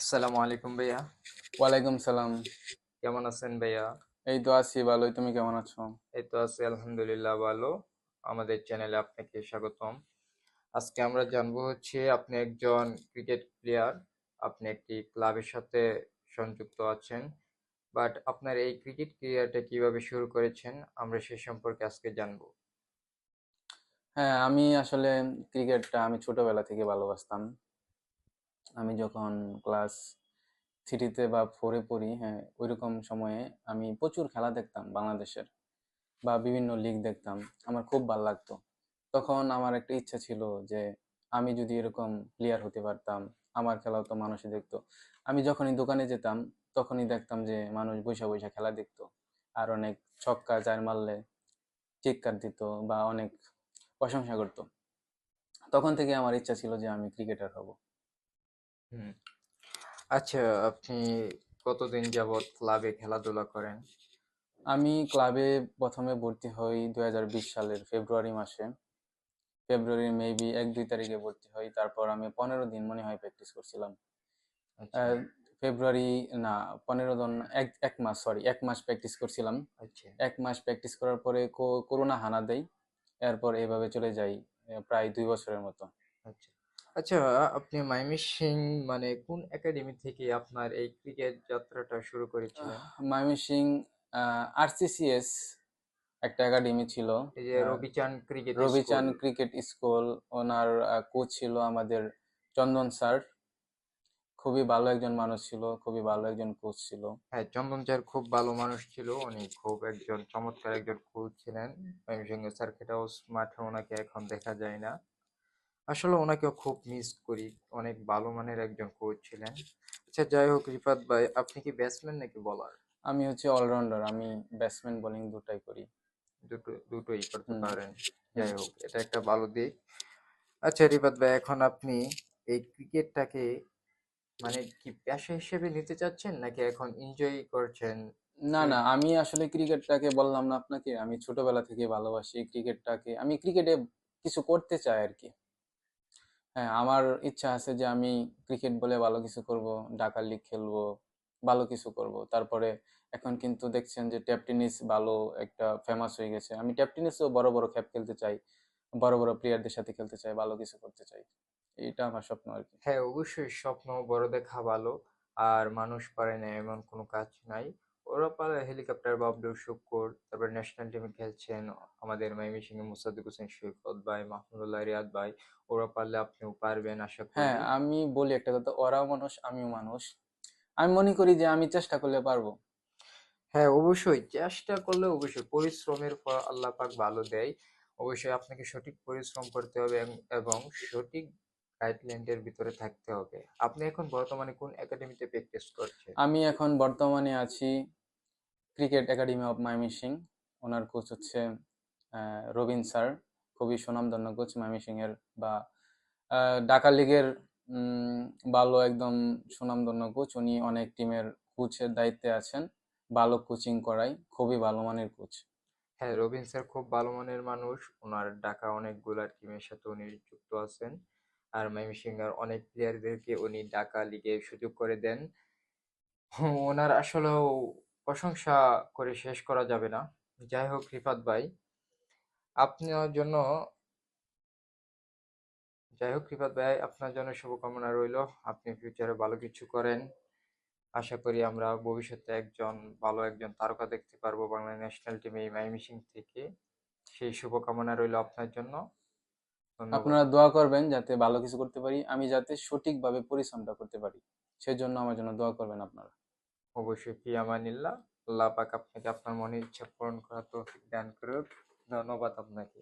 আসসালামু আলাইকুম ভাইয়া। ওয়ালাইকুম সালাম। কেমন আছেন ভাইয়া? এই তো আছি ভালোই। তুমি কেমন আছো? এই তো আছি আলহামদুলিল্লাহ ভালো। আমাদের চ্যানেলে আপনাকে স্বাগতম। আজকে আমরা জানব হচ্ছে আপনি একজন ক্রিকেট প্লেয়ার আপনি একটি ক্লাবের সাথে সংযুক্ত আছেন বাট আপনার এই ক্রিকেট ক্যারিয়ারটা কীভাবে শুরু করেছেন আমরা সে সম্পর্কে আজকে জানব। হ্যাঁ আমি আসলে ক্রিকেটটা আমি ছোটবেলা থেকে ভালোবাসতাম। আমি যখন ক্লাস থ্রিতে বা ফোরে পড়ি হ্যাঁ ওইরকম সময়ে আমি প্রচুর খেলা দেখতাম বাংলাদেশের বা বিভিন্ন লিগ দেখতাম। আমার খুব ভালো লাগতো। তখন আমার একটা ইচ্ছা ছিল যে আমি যদি এরকম প্লেয়ার হতে পারতাম, আমার খেলাও তো মানুষই দেখতো। আমি যখনই দোকানে যেতাম, তখনই দেখতাম যে মানুষ বৈশা বৈশা খেলা দেখতো। আর অনেক ছক্কা, চার মারলে চিৎকার দিত বা অনেক প্রশংসা করতো। তখন থেকে আমার ইচ্ছা ছিল যে আমি ক্রিকেটার হব। হুম। আচ্ছা আপনি কতদিন যাবৎ ক্লাবে খেলাধুলা করেন? আমি ক্লাবে প্রথমে ভর্তি হই দু হাজার বিশ সালের ফেব্রুয়ারি মাসে। ফেব্রুয়ারির মেবি এক দুই তারিখে ভর্তি হই তারপর আমি পনেরো দিন মনে হয় প্র্যাকটিস করছিলাম। আচ্ছা। আহ, ফেব্রুয়ারি না পনেরো দিন এক এক মাস সরি এক মাস প্র্যাকটিস করছিলাম। আচ্ছা। এক মাস প্র্যাকটিস করার পরে কো- করোনা হানা দেয় এরপর এভাবে চলে যাই আহ, প্রায় দুই বছরের মতো। আচ্ছা। আচ্ছা আপনি মাইমিসিং মানে কোন একাডেমি থেকে আপনার এই ক্রিকেট যাত্রাটা শুরু করেছিলেন? ময়মনসিং আরসিসিএস একটা একাডেমি ছিল। এই যে রবিচান ক্রিকেট রবিচান ক্রিকেট স্কুল ওনার কোচ ছিল আমাদের চন্দন স্যার। খুবই ভালো একজন মানুষ ছিল খুবই ভালো একজন কোচ ছিল। হ্যাঁ চন্দন স্যার খুব ভালো মানুষ ছিল উনি খুব একজন চমৎকার একজন কোচ ছিলেন। ময়মনসিংহ স্যার খেটাও মাঠে ওনাকে এখন দেখা যায় না। আসলে ওনাকেও খুব মিস করি। অনেক ভালো মানের একজন কোচ ছিলেন। আচ্ছা যাই হোক রিফাত ভাই আপনি কি ব্যাটসম্যান নাকি বলার আমি হচ্ছে অলরাউন্ডার আমি ব্যাটসম্যান বোলিং দুটাই করি। দুটো দুটোই করতে পারেন। যাই হোক এটা একটা ভালো দিক। আচ্ছা রিফাত ভাই এখন আপনি এই ক্রিকেটটাকে মানে কি পেশা হিসেবে নিতে চাচ্ছেন নাকি এখন এনজয় করছেন? না না আমি আসলে ক্রিকেটটাকে বললাম না আপনাকে আমি ছোটবেলা থেকে ভালোবাসি ক্রিকেটটাকে। আমি ক্রিকেটে কিছু করতে চাই আর কি। হ্যাঁ আমার ইচ্ছা আছে যে আমি ক্রিকেট বলে ভালো কিছু করব, ঢাকা লিগ খেলব, ভালো কিছু করব। তারপরে এখন কিন্তু দেখছেন যে টেপ টেনিস ভালো একটা ফেমাস হয়ে গেছে। আমি টেপ টেনিসও বড় বড় খেপ খেলতে চাই, বড় বড় প্লেয়ারদের সাথে খেলতে চাই, ভালো কিছু করতে চাই। এটা আমার স্বপ্ন আর কি। হ্যাঁ অবশ্যই স্বপ্ন বড় দেখা ভালো, আর মানুষ পারে না এমন কোনো কাজ নাই। ওরা পারে হেলিকপ্টার বাবলু শুক্কুর তারপরে ন্যাশনাল টিমে খেলছেন আমাদের ময়মনসিংহে মুসাদ্দিক হোসেন সৈকত ভাই মাহমুদুল্লাহ রিয়াদ ভাই ওরা পারলে আপনিও পারবেন আশা হ্যাঁ আমি বলি একটা কথা ওরাও মানুষ আমিও মানুষ। আমি মনে করি যে আমি চেষ্টা করলে পারব। হ্যাঁ অবশ্যই চেষ্টা করলে অবশ্যই পরিশ্রমের ফল আল্লাহ পাক ভালো দেয়। অবশ্যই আপনাকে সঠিক পরিশ্রম করতে হবে এবং- এবং সঠিক গাইডলাইনের ভিতরে থাকতে হবে। আপনি এখন বর্তমানে কোন একাডেমিতে প্র্যাকটিস করছেন? আমি এখন বর্তমানে আছি ক্রিকেট একাডেমি অফ মাইমিসিং ওনার কোচ হচ্ছে রবিন স্যার। খুবই সুনামধন্য কোচ মাইমিসিং এর বা ঢাকা লিগের ভালো একদম সুনামধন্য কোচ উনি অনেক টিমের কোচের দায়িত্বে আছেন। ভালো কোচিং করায়। খুবই ভালো মানের কোচ হ্যাঁ রবিন স্যার খুব ভালো মানের মানুষ। ওনার ডাকা অনেকগুলা টিমের সাথে উনি যুক্ত আছেন। আর ময়মনসিংহের অনেক প্লেয়ারদেরকে উনি ঢাকা লিগে সুযোগ করে দেন। ওনার আসলেও প্রশংসা করে শেষ করা যাবে না। যাই হোক রিফাত ভাই আপনার জন্য যাই হোক রিফাত ভাই আপনার জন্য শুভকামনা রইল। আপনি ফিউচারে ভালো কিছু করেন। আশা করি আমরা ভবিষ্যতে একজন ভালো একজন তারকা দেখতে পারব বাংলা ন্যাশনাল টিমে এই ময়মনসিং থেকে। সেই শুভকামনা রইল আপনার জন্য। আপনারা দোয়া করবেন যাতে ভালো কিছু করতে পারি আমি যাতে সঠিকভাবে পরিশ্রমটা করতে পারি। সেজন্য আমার জন্য দোয়া করবেন আপনারা। অবশ্যই ফি আমানিল্লাহ আল্লাহ পাক আপনাকে আপনার মনের ইচ্ছা পূরণ করার তৌফিক দান করুক। ধন্যবাদ আপনাকে।